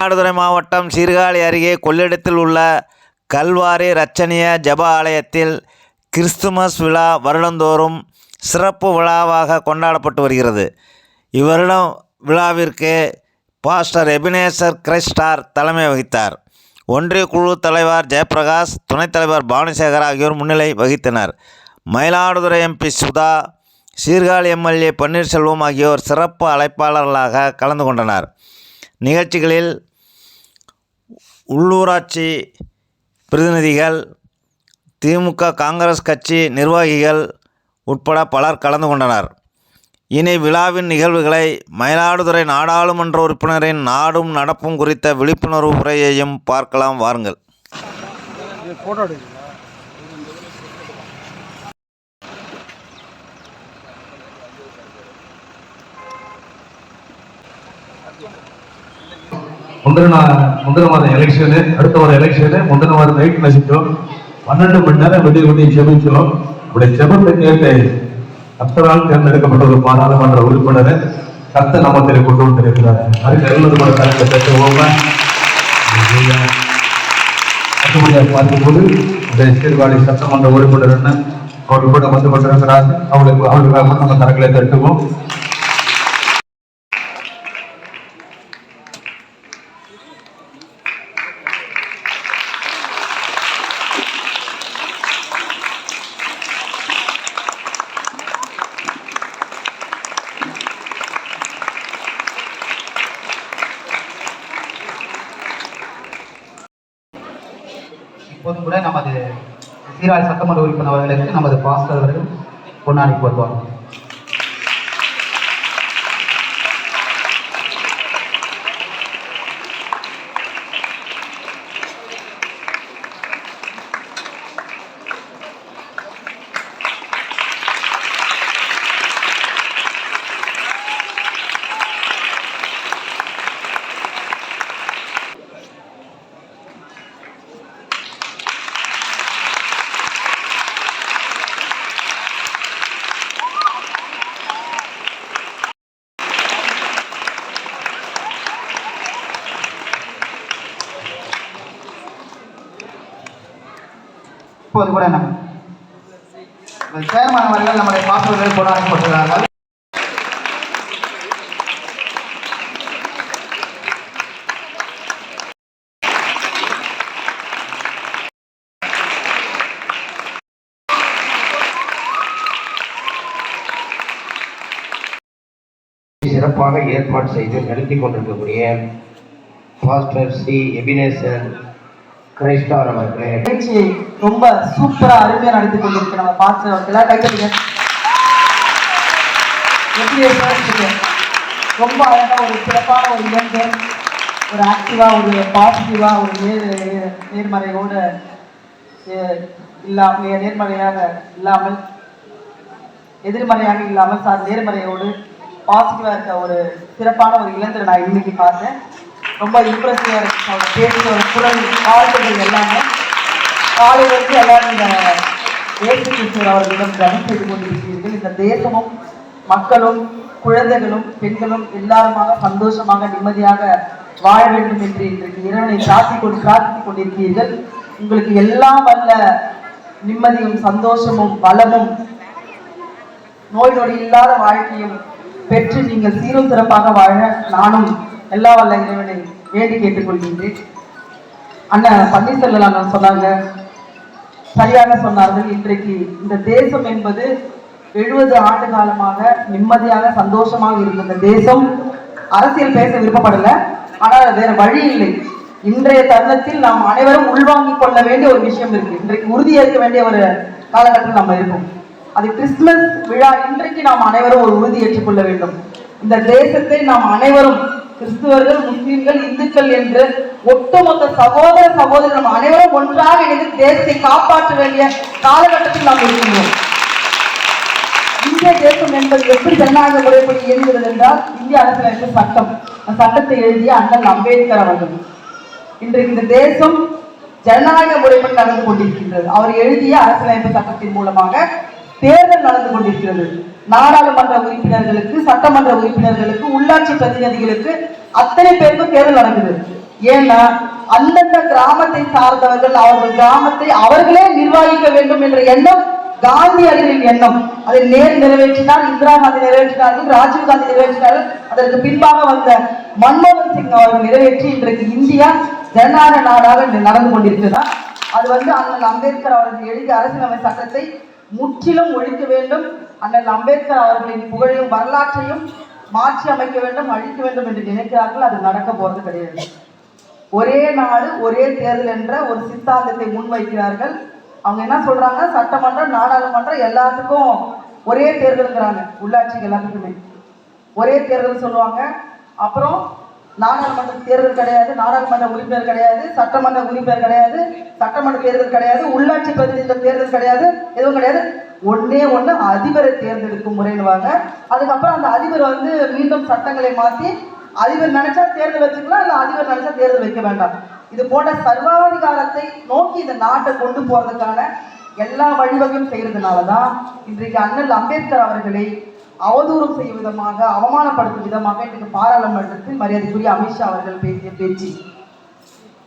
மயிலாடுதுறை மாவட்டம் சீர்காழி அருகே கொள்ளிடத்தில் உள்ள கல்வாரி ரச்சனிய ஜப ஆலயத்தில் கிறிஸ்துமஸ் விழா வருடந்தோறும் சிறப்பு விழாவாக கொண்டாடப்பட்டு வருகிறது. இவ்வருடம் விழாவிற்கு பாஸ்டர் எபினேசர் கிரைஸ்டார் தலைமை வகித்தார். ஒன்றிய குழு தலைவர் ஜெயபிரகாஷ் துணைத் தலைவர் பானுசேகர் ஆகியோர் முன்னிலை வகித்தனர். மயிலாடுதுறை எம்பி சுதா சீர்காழி எம்எல்ஏ பன்னீர்செல்வம் ஆகியோர் சிறப்பு அழைப்பாளர்களாக கலந்து கொண்டனர். நிகழ்ச்சிகளில் உள்ளூராட்சி பிரதிநிதிகள் திமுக காங்கிரஸ் கட்சி நிர்வாகிகள் உட்பட பலர் கலந்து கொண்டனர். இனி விழாவின் நிகழ்வுகளை மயிலாடுதுறை நாடாளுமன்ற உறுப்பினரின் நாடும் நடப்பும் குறித்த விழிப்புணர்வு உரையையும் பார்க்கலாம் வாருங்கள். முந்தின முந்தின வாரம் எலெக்ஷனு அடுத்த வாரம் எலெக்ஷனு முந்தின வாரம் நைட் நசிச்சோம் பன்னெண்டு மணி நேரம் விடிய விடிய செபிச்சோம் இப்படி செபத்தை கேட்டு கத்தரால் தேர்ந்தெடுக்கப்பட்ட ஒரு பாராளுமன்ற உறுப்பினரை கத்த நாமத்தில் கொண்டு வந்திருக்கிறார். அதுக்கு நல்லது கூட கருத்தை பெற்றுவோம் அடுத்தபடியாக பார்க்கும்போது இந்த சீர்காழி சட்டமன்ற உறுப்பினர் என்ன? அவர் கூட வந்து கொண்டிருக்கிறார் அவளுக்கு அவர்களுக்காக நம்ம தரங்களை தட்டுவோம். எப்போதும் கூட நமது சீராய் சட்டமன்ற உறுப்பினர் அவர்களுக்கு நமது பாஸ்டர் அவர்கள் கொண்டாடி போடுவார் இப்போது கூட நம்ம சேர்மன் அவர்கள் நம்முடைய பாஸ்டர் கொண்டாடப்பட்டுள்ளார்கள் சிறப்பாக ஏற்பாடு செய்து நடத்தி கொண்டிருக்கக்கூடிய பாஸ்டர் சி எபினேசன் கிரைஸ்டார் அவர்களே நிகழ்ச்சியை ரொம்ப சூப்பரா அருமையா நடத்தி கொண்டிருக்க நம்ம பார்த்து அவர்களா. எப்படி ரொம்ப அழகா ஒரு சிறப்பான ஒரு இளைஞர் ஒரு ஆக்டிவா ஒரு பாசிட்டிவா ஒரு நேர் நேர்மறையோட இல்லாம நேர்மறையாக இல்லாமல் எதிர்மறையாக இல்லாமல் சார் நேர்மறையோடு பாசிட்டிவா இருக்க ஒரு சிறப்பான ஒரு இளைஞரை நான் இன்னைக்கு பார்த்தேன். ரொம்ப இம்ப்ரெசிவா இருக்கு. அவங்க பேசுகிற குரல் பாடல்கள் எல்லாமே. காலையிலிருந்து எல்லாரும் இந்த இயேசு கிருஷ்ணர் அவர்களிடம் கவனம் செய்து கொண்டிருக்கிறீர்கள். இந்த தேசமும் மக்களும் குழந்தைகளும் பெண்களும் எல்லாருமாக சந்தோஷமாக நிம்மதியாக வாழ வேண்டும் என்று இன்றைக்கு இறைவனை சாத்தி கொண்டு பிரார்த்தித்துக் கொண்டிருக்கிறீர்கள். உங்களுக்கு எல்லாம் வல்ல நிம்மதியும் சந்தோஷமும் பலமும் நோய் நொடி இல்லாத வாழ்க்கையும் பெற்று நீங்கள் சீரும் சிறப்பாக வாழ நானும் எல்லா வல்ல இறைவனை வேண்டி கேட்டுக்கொள்கின்றேன். அண்ணன் பன்னீர்செல்வம் அண்ணன் சொன்னாங்க. சரியாக சொன்னார்கள். இன்றைக்கு இந்த தேசம் என்பது எழுபது ஆண்டு காலமாக நிம்மதியாக சந்தோஷமாக இருந்த இந்த தேசம். அரசியல் பேச விருப்பப்படல. ஆனால் வேற வழி இல்லை. இன்றைய தருணத்தில் நாம் அனைவரும் உள்வாங்கிக் கொள்ள வேண்டிய ஒரு விஷயம் இருக்கு. இன்றைக்கு உறுதியேற்க வேண்டிய ஒரு காலகட்டத்தில் நம்ம இருக்கோம் அது கிறிஸ்துமஸ் விழா இன்றைக்கு நாம் அனைவரும் ஒரு உறுதி ஏற்றுக்கொள்ள வேண்டும். இந்த தேசத்தை நாம் அனைவரும் கிறிஸ்துவர்கள் முஸ்லிம்கள் இந்துக்கள் என்று ஒட்டுமொத்த சகோதர சகோதரி நம்ம அனைவரும் ஒன்றாக இணைந்து தேசத்தை காப்பாற்ற வேண்டிய காலகட்டத்தில் நாம் இருக்கிறோம் இந்திய தேசம் என்பது எப்படி ஜனநாயக முறைப்படி இயங்குகிறது என்றால் இந்திய அரசியலமைப்பு சட்டம். சட்டத்தை எழுதிய அண்ணல் அம்பேத்கர் அவர்கள். இன்றைக்கு இந்த தேசம் ஜனநாயக முறைப்படி நடந்து கொண்டிருக்கின்றது. அவர் எழுதிய அரசியலமைப்பு சட்டத்தின் மூலமாக தேர்தல் நடந்து கொண்டிருக்கிறது. நாடாளுமன்ற உறுப்பினர்களுக்கு சட்டமன்ற உறுப்பினர்களுக்கு உள்ளாட்சி பிரதிநிதிகளுக்கு அத்தனை பேருக்கும் தேர்தல் நடக்குது. ஏன்னா அந்தந்த கிராமத்தை சார்ந்தவர்கள் அவர்கள் கிராமத்தை அவர்களே நிர்வகிக்க வேண்டும் என்ற எண்ணம் காந்தியடிகளின் எண்ணம். அதை நேர் நிறைவேற்றினார் இந்திரா காந்தி நிறைவேற்றினார்கள் ராஜீவ் காந்தி நிறைவேற்றினார்கள். அதற்கு பின்பாக வந்த மன்மோகன் சிங் அவர்கள் நிறைவேற்றி இன்றைக்கு இந்தியா ஜனநாயக நாடாக நடந்து கொண்டிருக்கிறார் அது வந்து அண்ணன் அம்பேத்கர் அவர்கள் எழுதிய அரசியலமை சட்டத்தை முற்றிலும் ஒழிக்க வேண்டும். அண்ணல் அம்பேத்கர் அவர்களின் புகழையும் வரலாற்றையும் மாற்றி அமைக்க வேண்டும் அழிக்க வேண்டும் என்று நினைக்கிறார்கள். அது நடக்க போறது கிடையாது. ஒரே நாடு ஒரே தேர்தல் என்ற ஒரு சித்தாந்தத்தை முன்வைக்கிறார்கள். அவங்க என்ன சொல்றாங்க? சட்டமன்றம் நாடாளுமன்றம் எல்லாத்துக்கும் ஒரே தேர்தலுங்கிறாங்க. உள்ளாட்சிக்கு எல்லாத்துக்குமே. ஒரே தேர்தல் சொல்லுவாங்க. அப்புறம் நாடாளுமன்ற தேர்தல் கிடையாது நாடாளுமன்ற உறுப்பினர் கிடையாது சட்டமன்ற உறுப்பினர் கிடையாது சட்டமன்ற தேர்தல் கிடையாது உள்ளாட்சி பிரதிநிதிகள் தேர்தல் கிடையாது எதுவும் கிடையாது. ஒன்னே ஒண்ணு அதிபரை தேர்ந்தெடுக்கும் முறைன்னுவாங்க. அதுக்கப்புறம் அந்த அதிபர் வந்து மீண்டும் சட்டங்களை மாத்தி அதிபர் நினைச்சா தேர்தல் வச்சுக்கலாம் இல்ல அதிபர் நினைச்சா தேர்தல் வைக்க வேண்டாம். இது போன்ற சர்வாதிகாரத்தை நோக்கி இந்த நாட்டை கொண்டு போறதுக்கான எல்லா வழிவகையும் செய்யறதுனாலதான் இன்றைக்கு அண்ணல் அம்பேத்கர் அவர்களை அவதூறம் செய்யும் விதமாக அவமானப்படுத்தும் விதமாக இன்றைக்கு பாராளுமன்றத்தில் மரியாதைக்குரிய அமித்ஷா அவர்கள் பேசிய பேச்சு.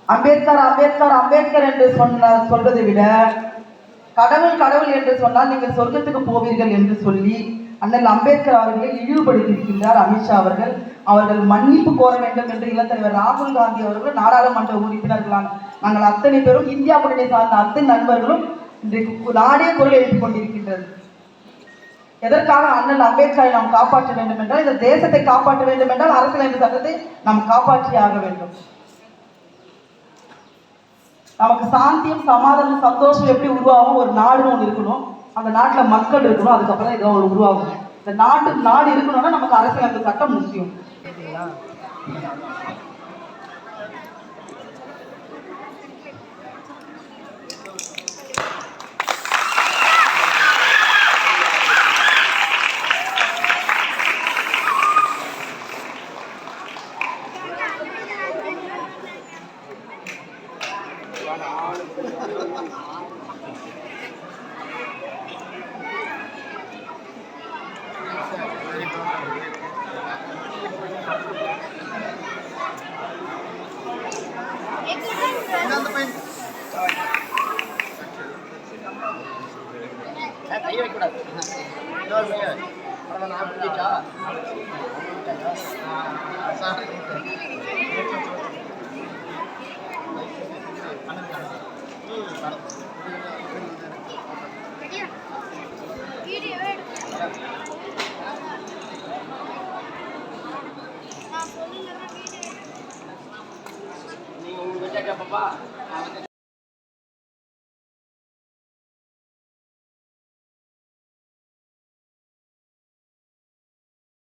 அம்பேத்கர் அம்பேத்கர் அம்பேத்கர் என்று சொன்ன சொல்வதை விட கடவுள் கடவுள் என்று சொன்னால் நீங்கள் சொர்க்கத்துக்கு போவீர்கள் என்று சொல்லி அண்ணல் அம்பேத்கர் அவர்களை இழிவுபடுத்தியிருக்கின்றார் அமித்ஷா அவர்கள். அவர்கள் மன்னிப்பு கோர வேண்டும் என்று இளந்தலைவர் ராகுல் காந்தி அவர்கள் நாடாளுமன்ற உறுப்பினர்களான நாங்கள் அத்தனை பேரும் இந்தியா கூட்டணி சார்ந்த அத்தனை நண்பர்களும் இன்றைக்கு நாடே குரல் எழுப்பிக் கொண்டிருக்கின்றது. எதற்காக அண்ணல் அம்பேத்கரை நாம் காப்பாற்ற வேண்டும் என்றால் இந்த தேசத்தை காப்பாற்ற வேண்டும் என்றால் அரசியலமைப்பு சட்டத்தை நாம் காப்பாற்றியாக ஆக வேண்டும். நமக்கு சாந்தியும் சமாதானம் சந்தோஷம் எப்படி உருவாகும் ஒரு நாடுன்னு ஒன்று இருக்கணும். அந்த நாட்டில் மக்கள் இருக்கணும். அதுக்கப்புறம் ஏதோ ஒரு உருவாகும் இந்த நாட்டு நாடு இருக்கணும்னா நமக்கு அரசியலமைப்பு சட்டம் முக்கியம். கை வைக்கூடாது இன்னொரு பையன் பாப்பா